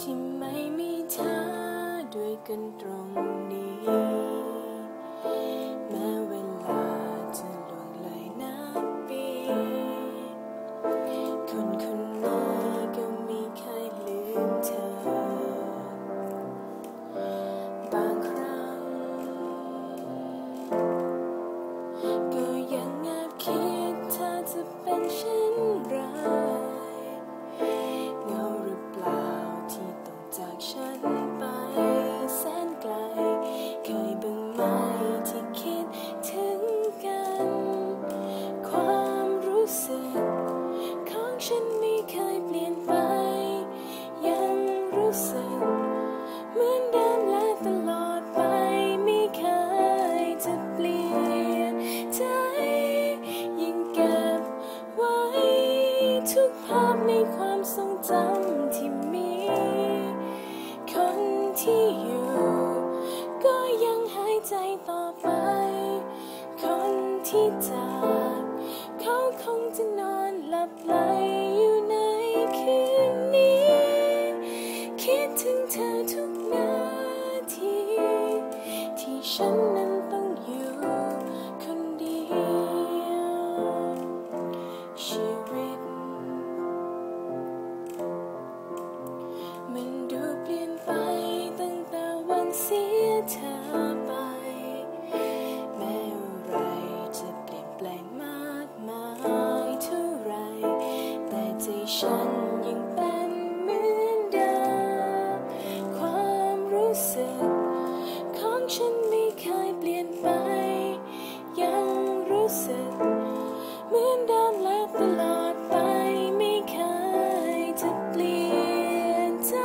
ที่ไม่มีเธอด้วยกันตรงนี้ ทุกภาพในความทรงจำที่มี คนที่อยู่ ก็ยังหายใจต่อไป คนที่จาก ฉันยังเป็นเหมือนเดิม ความรู้สึก ของฉันไม่เคยเปลี่ยนไป ยังรู้สึก เหมือนเดิมและตลอดไปไม่เคยจะเปลี่ยนใจ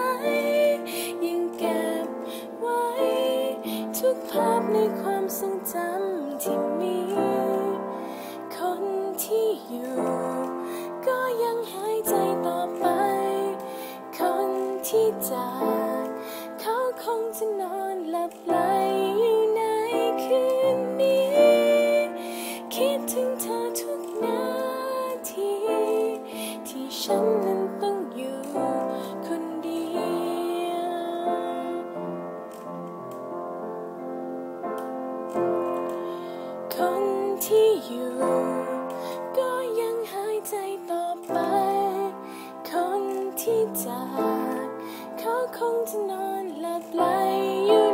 ยังเก็บไว้ ทุกภาพในความทรง จากเขาคงจะนอนหลับไหลอยู่ในคืนนี้ คิดถึงเธอทุกนาที ที่ฉันนั้นต้องอยู่คนเดียว คนที่อยู่ เขาคงจะนอนหลับไหลอยู่